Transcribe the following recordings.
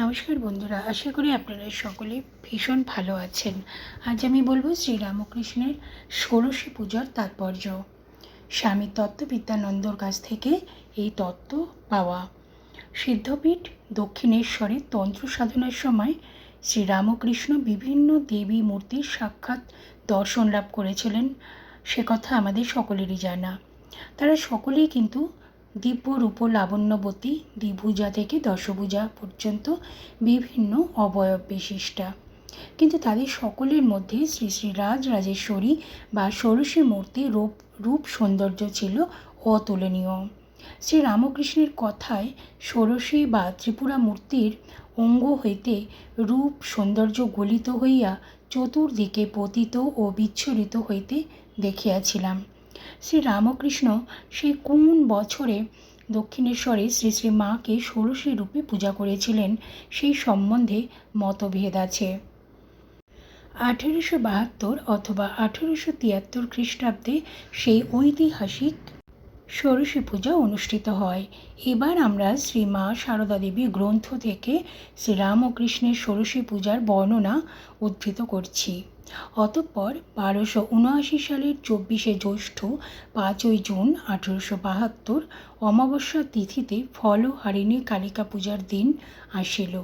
নমস্কার বন্ধুরা, আশা করি আপনারা সকলে ভীষণ ভালো আছেন। আজ আমি বলব শ্রীরামকৃষ্ণের ষোড়শী পূজার তাৎপর্য। স্বামী তত্ত্ববিদ্যানন্দর কাছ থেকে এই তত্ত্ব পাওয়া। সিদ্ধপীঠ দক্ষিণেশ্বরে তন্ত্র সাধনার সময় শ্রীরামকৃষ্ণ বিভিন্ন দেবী মূর্তির সাক্ষাৎ দর্শন লাভ করেছিলেন, সে কথা আমাদের সকলেরই জানা। তারা সকলেই কিন্তু দিব্য রূপ, লাবণ্যবতী, দ্বিভুজা থেকে দশভুজা পর্যন্ত বিভিন্ন অবয়ব বিশিষ্টা কিন্তু তাদের সকলের মধ্যে শ্রী শ্রী রাজ রাজেশ্বরী বা ষোড়শী মূর্তির রূপ রূপ সৌন্দর্য ছিল অতুলনীয়। শ্রী রামকৃষ্ণের কথায় ষোড়শী বা ত্রিপুরা মূর্তির অঙ্গ হইতে রূপ সৌন্দর্য গলিত হইয়া চতুর্দিকে পতিত ও বিচ্ছুরিত হইতে দেখিয়াছিলাম। শ্রী রামকৃষ্ণ সেই কোন বছরে দক্ষিণেশ্বরে শ্রী শ্রী মাকে ষোড়শী রূপে পূজা করেছিলেন সেই সম্বন্ধে মতভেদ আছে। আঠেরোশো বাহাত্তর অথবা আঠেরোশো তিয়াত্তর খ্রিস্টাব্দে সেই ঐতিহাসিক ষোড়শী পূজা অনুষ্ঠিত হয়। এবার আমরা শ্রী মা সারদা দেবী গ্রন্থ থেকে শ্রীরামকৃষ্ণের ষোড়শী পূজার বর্ণনা উদ্ধৃত করছি। অতঃপর বারোশো উনআশি সালের চব্বিশে জ্যৈষ্ঠ পাঁচই জুন আঠেরোশো বাহাত্তর অমাবস্যা তিথিতে ফলহারিণী কালিকা পূজার দিন আসিল।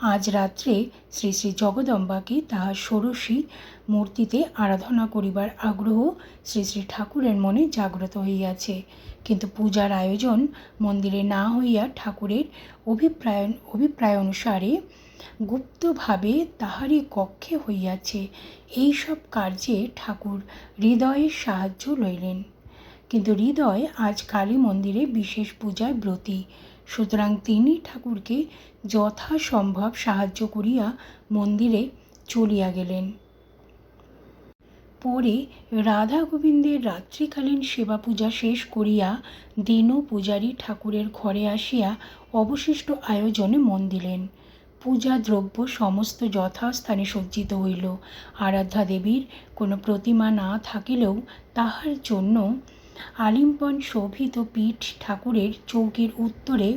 আজ রাত্রে শ্রী শ্রী জগদম্বাকে তাহার ষোড়শী মূর্তিতে আরাধনা করিবার আগ্রহ শ্রী শ্রী ঠাকুরের মনে জাগ্রত হইয়াছে। কিন্তু পূজার আয়োজন মন্দিরে না হইয়া ঠাকুরের অভিপ্রায় অভিপ্রায় অনুসারে গুপ্তভাবে তাহারই কক্ষে হইয়াছে। এই সব কার্যে ঠাকুর হৃদয়ের সাহায্য লইলেন। কিন্তু হৃদয় আজ কালী মন্দিরে বিশেষ পূজায় ব্রতী। সুতরাং তিনি ঠাকুরকে যথাসম্ভব সাহায্য করিয়া মন্দিরে চলিয়া গেলেন। পরে রাধা গোবিন্দের রাত্রিকালীন সেবা পূজা শেষ করিয়া দীনু পূজারী ঠাকুরের ঘরে আসিয়া অবশিষ্ট আয়োজনে মন দিলেন। পূজা দ্রব্য সমস্ত যথাস্থানে সজ্জিত হইল। আরাধ্যা দেবীর কোনো প্রতিমা না থাকিলেও তাহার জন্য আলিম্পন শোভিত পীঠ ঠাকুরের চৌকির উত্তরে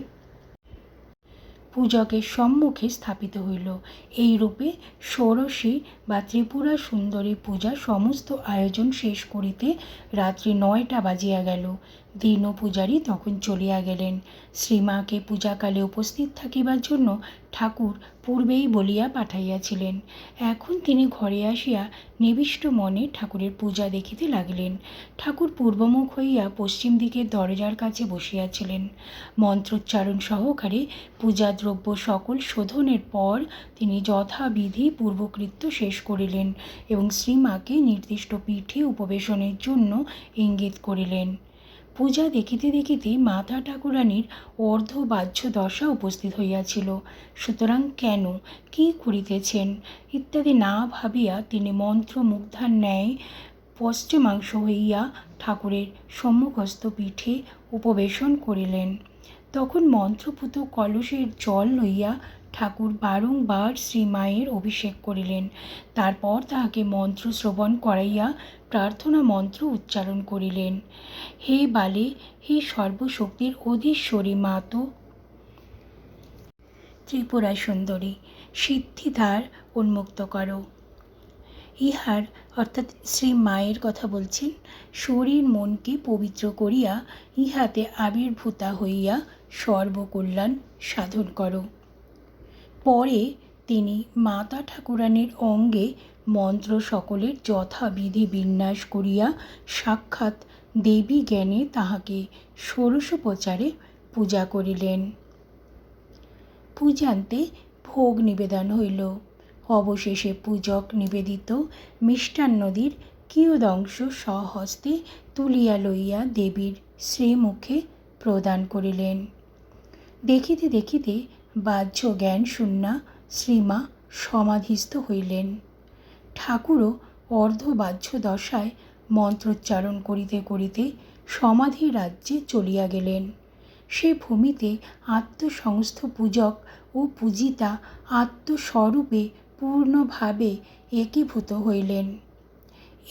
পূজকের সম্মুখে স্থাপিত হইল। এই রূপে ষোড়শী বা ত্রিপুরা সুন্দরী পূজা সমস্ত আয়োজন শেষ করিতে রাত্রি নয়টা বাজিয়া গেল। দীন পূজারী তখন চলিয়া গেলেন। শ্রীমাকে পূজাকালে উপস্থিত থাকিবার জন্য ঠাকুর পূর্বেই বলিয়া পাঠাইয়াছিলেন। এখন তিনি ঘরে আসিয়া নিবিষ্ট মনে ঠাকুরের পূজা দেখিতে লাগিলেন। ঠাকুর পূর্বমুখ হইয়া পশ্চিম দিকের দরজার কাছে বসিয়াছিলেন। মন্ত্রোচ্চারণ সহকারে পূজা দ্রব্য সকল শোধনের পর তিনি যথাবিধি পূর্বকৃত্য শেষ করিলেন এবং শ্রীমাকে নির্দিষ্ট পীঠে উপবেশনের জন্য ইঙ্গিত করিলেন। পূজা দেখিতে দেখিতে মাতা ঠাকুরানীর অর্ধবাহ্য দশা উপস্থিত হইয়াছিল। সুতরাং কেন? কি করিতেছেন? ইত্যাদি না ভাবিয়া তিনি মন্ত্রমুগ্ধার ন্যায় পশ্চিমাংশ হইয়া ঠাকুরের সম্মুখস্থ পীঠে উপবেশন করিলেন। তখন মন্ত্রপুত কলসের জল লইয়া ঠাকুর বারংবার শ্রীমায়ের অভিষেক করিলেন। তারপর তাহাকে মন্ত্র শ্রবণ করাইয়া প্রার্থনা মন্ত্র উচ্চারণ করিলেন। হে বালে, হে সর্বশক্তির অধীশ্বরী মাতো ত্রিপুরা সুন্দরী, সিদ্ধিধার উন্মুক্ত করো। ইহার অর্থাৎ শ্রী মায়ের কথা বলছেন, শরীর মনকে পবিত্র করিয়া ইহাতে আবির্ভূতা হইয়া সর্বকল্যাণ সাধন করো। পরে তিনি মাতা ঠাকুরানীর অঙ্গে মন্ত্র সকলের যথাবিধি বিন্যাস করিয়া সাক্ষাৎ দেবী জ্ঞানে তাহাকে ষোড়শোপচারে পূজা করিলেন। পূজান্তে ভোগ নিবেদন হইল। অবশেষে পূজক নিবেদিত মিষ্টান্নদীর কিয়দংশ সহস্তে তুলিয়া লইয়া দেবীর শ্রীমুখে প্রদান করিলেন। দেখিতে দেখিতে বাহ্য জ্ঞান শূন্যা শ্রীমা সমাধিস্থ হইলেন। ঠাকুরও অর্ধবাহ্য দশায় মন্ত্রোচ্চারণ করিতে করিতে সমাধি রাজ্যে চলিয়া গেলেন। সে ভূমিতে আত্মসংস্থ পূজক ও পূজিতা আত্মস্বরূপে পূর্ণভাবে একীভূত হইলেন।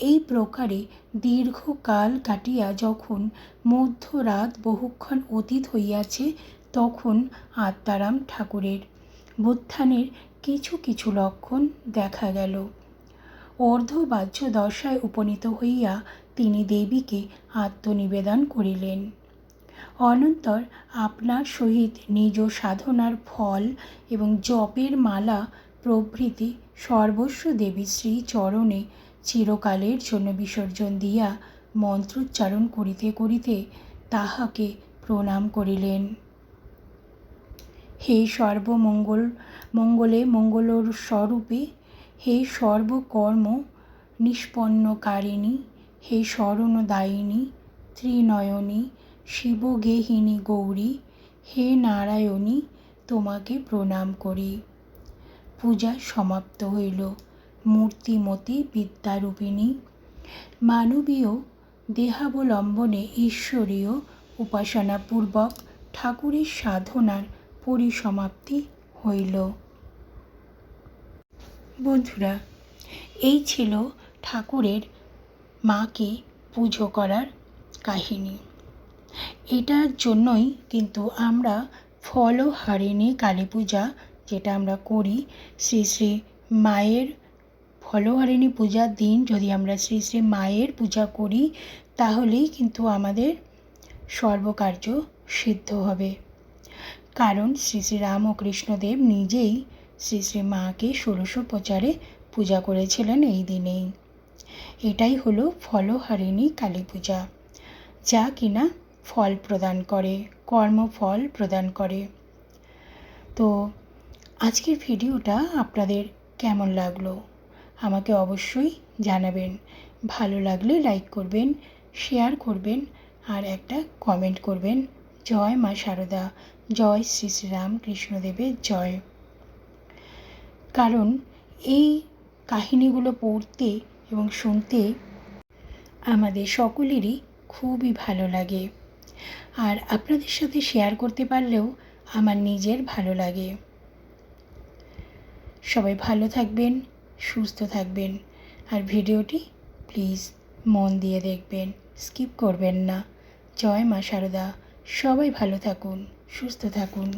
এই প্রকারে দীর্ঘকাল কাটিয়া যখন মধ্যরাত বহুক্ষণ অতীত হইয়াছে তখন আত্মারাম ঠাকুরের বুত্থানের কিছু কিছু লক্ষণ দেখা গেল। অর্ধবাহ্য দশায় উপনীত হইয়া তিনি দেবীকে আত্মনিবেদন করিলেন। অনন্তর আপনার সহিত নিজ সাধনার ফল এবং জপের মালা প্রভৃতি সর্বস্ব দেবী শ্রী চরণে চিরকালের জন্য বিসর্জন দিয়া মন্ত্রোচ্চারণ করিতে করিতে তাহাকে প্রণাম করিলেন। হে সর্বমঙ্গল, মঙ্গলে মঙ্গলর স্বরূপে হে সর্বকর্ম নিষ্পন্নকারিণী, হে শরণদায়িনী, ত্রিনয়নী, শিবগেহিনী গৌরী, হে নারায়ণী, তোমাকে প্রণাম করি। পূজা সমাপ্ত হইল। মূর্তিমতী বিদ্যারূপিণী, মানবীয় দেহাবলম্বনে ঈশ্বরীয় উপাসনাপূর্বক ঠাকুরের সাধনার পরিসমাপ্তি হইল। বন্ধুরা, এই ছিল ঠাকুরের মাকে পুজো করার কাহিনী। এটার জন্যই কিন্তু আমরা ফলহারিণী কালী পূজা যেটা আমরা করি, শ্রী শ্রী মায়ের ফলহারিণী পূজার দিন যদি আমরা শ্রী শ্রী মায়ের পূজা করি, তাহলেই কিন্তু আমাদের সর্বকার্য সিদ্ধ হবে। কারণ শ্রী শ্রী রামকৃষ্ণদেব নিজেই শ্রী শ্রী মাকে ষোলোশো প্রচারে পূজা করেছিলেন এই দিনেই এটাই হলো ফলহারিণী কালী পূজা, যা কিনা ফল প্রদান করে, কর্মফল প্রদান করে। তো আজকের ভিডিওটা আপনাদের কেমন লাগল? আমাকে অবশ্যই জানাবেন। ভালো লাগলে লাইক করবেন শেয়ার করবেন, আর একটা কমেন্ট করবেন। জয় মা শারদা জয় শ্রী শ্রীরাম কৃষ্ণদেবের জয়। কারণ এই কাহিনীগুলো পড়তে এবং শুনতে আমাদের সকলেরই খুবই ভালো লাগে। আর আপনাদের সাথে শেয়ার করতে পারলেও আমার নিজের ভালো লাগে। সবাই ভালো থাকবেন, সুস্থ থাকবেন। আর ভিডিওটি প্লিজ মন দিয়ে দেখবেন স্কিপ করবেন না। জয় মা শারদা, সবাই ভালো থাকুন। সুস্থ থাকুন।